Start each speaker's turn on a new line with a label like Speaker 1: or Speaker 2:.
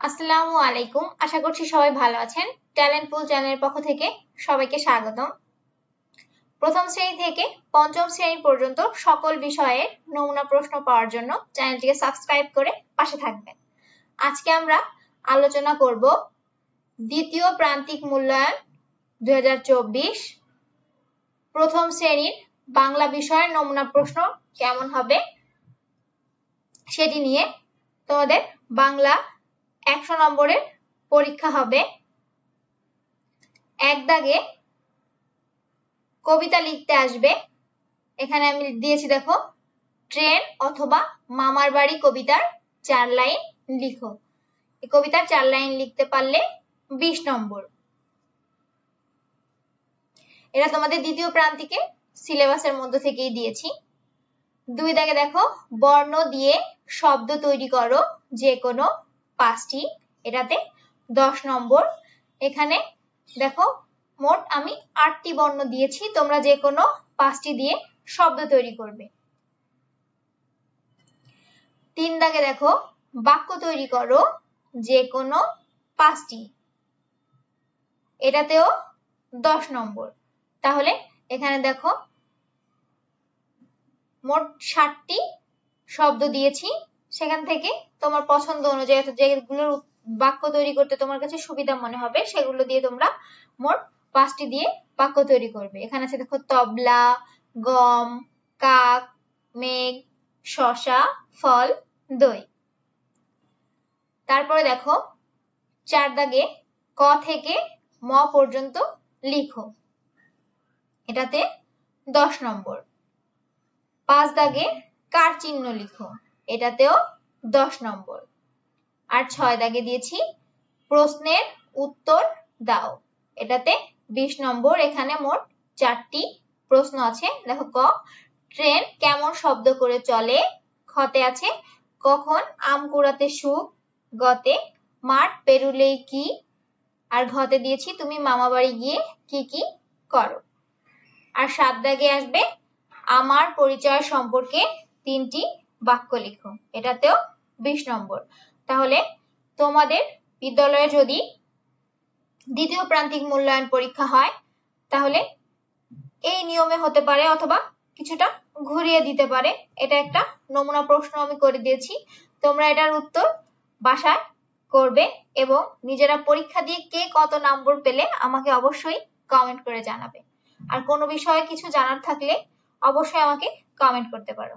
Speaker 1: আসসালামু আলাইকুম। আশা করছি সবাই ভালো আছেন। ট্যালেন্ট পুল চ্যানেলের পক্ষ থেকে সবাইকে স্বাগতম। প্রথম শ্রেণি থেকে পঞ্চম শ্রেণি পর্যন্ত সকল বিষয়ের নমুনা প্রশ্ন পাওয়ার জন্য চ্যানেলটিকে সাবস্ক্রাইব করে পাশে থাকবেন। আজকে আমরা আলোচনা করব দ্বিতীয় প্রান্তিক মূল্যায়ন দুই হাজার চব্বিশ। প্রথম শ্রেণির বাংলা বিষয়ের নমুনা প্রশ্ন কেমন হবে? সেটি নিয়ে তোমাদের বাংলা একশো নম্বরের পরীক্ষা হবে। এক দাগে কবিতা লিখতে আসবে। এখানে আমি দিয়েছি, দেখো, ট্রেন অথবা মামার বাড়ি কবিতার চার লাইন লিখো। কবিতার চার লাইন লিখতে পারলে বিশ নম্বর। এটা তোমাদের দ্বিতীয় প্রান্তিকে সিলেবাসের মধ্য থেকেই দিয়েছি। দুই দাগে দেখো, বর্ণ দিয়ে শব্দ তৈরি করো যে কোনো পাঁচটি, এটাতে দশ নম্বর। এখানে দেখো, মোট আমি আটটি বর্ণ দিয়েছি, তোমরা যে কোনো পাঁচটি দিয়ে শব্দ তৈরি করবে। তিন দাগে দেখো, বাক্য তৈরি করো যে কোনো পাঁচটি। এটাতেও দশ নম্বর। তাহলে এখানে দেখো, মোট ষাটটি শব্দ দিয়েছি সেখান থেকে তোমার পছন্দ অনুযায়ী যেগুলোর বাক্য তৈরি করতে তোমার কাছে সুবিধা মনে হবে, সেগুলো দিয়ে তোমরা মোট পাঁচটি দিয়ে বাক্য তৈরি করবে। এখানে আছে দেখো তবলা, গম, কাক, মেঘ, শশা, ফল, দই। তারপরে দেখো চার দাগে ক থেকে ম পর্যন্ত লিখো। এটাতে দশ নম্বর। পাঁচ দাগে কার চিহ্ন লিখো? এটাতেও দশ নম্বর। আর ছয় দাগে দিয়েছি, প্রশ্নের উত্তর দাও। এটাতে বিশ নম্বর, এখানে মোট চারটি প্রশ্ন আছে। দেখো ক, ট্রেন কেমন শব্দ করে চলে? খতে আছে, কখন আম কুড়াতে সুখ? গতে, মাঠ পেরুলেই কি? আর ঘতে দিয়েছি, তুমি মামা বাড়ি গিয়ে কি কি করো? আর সাত দাগে আসবে, আমার পরিচয় সম্পর্কে তিনটি বাক্য লিখো। এটাতেও বিশ নম্বর। তাহলে তোমাদের বিদ্যালয়ে যদি দ্বিতীয় প্রান্তিক মূল্যায়ন পরীক্ষা হয়, তাহলে এই নিয়মে হতে পারে অথবা কিছুটা ঘুরিয়ে দিতে পারে। এটা একটা নমুনা প্রশ্ন আমি করে দিয়েছি। তোমরা এটার উত্তর বাসায় করবে এবং নিজেরা পরীক্ষা দিয়ে কে কত নম্বর পেলে আমাকে অবশ্যই কমেন্ট করে জানাবে। আর কোনো বিষয়ে কিছু জানার থাকলে অবশ্যই আমাকে কমেন্ট করতে পারো।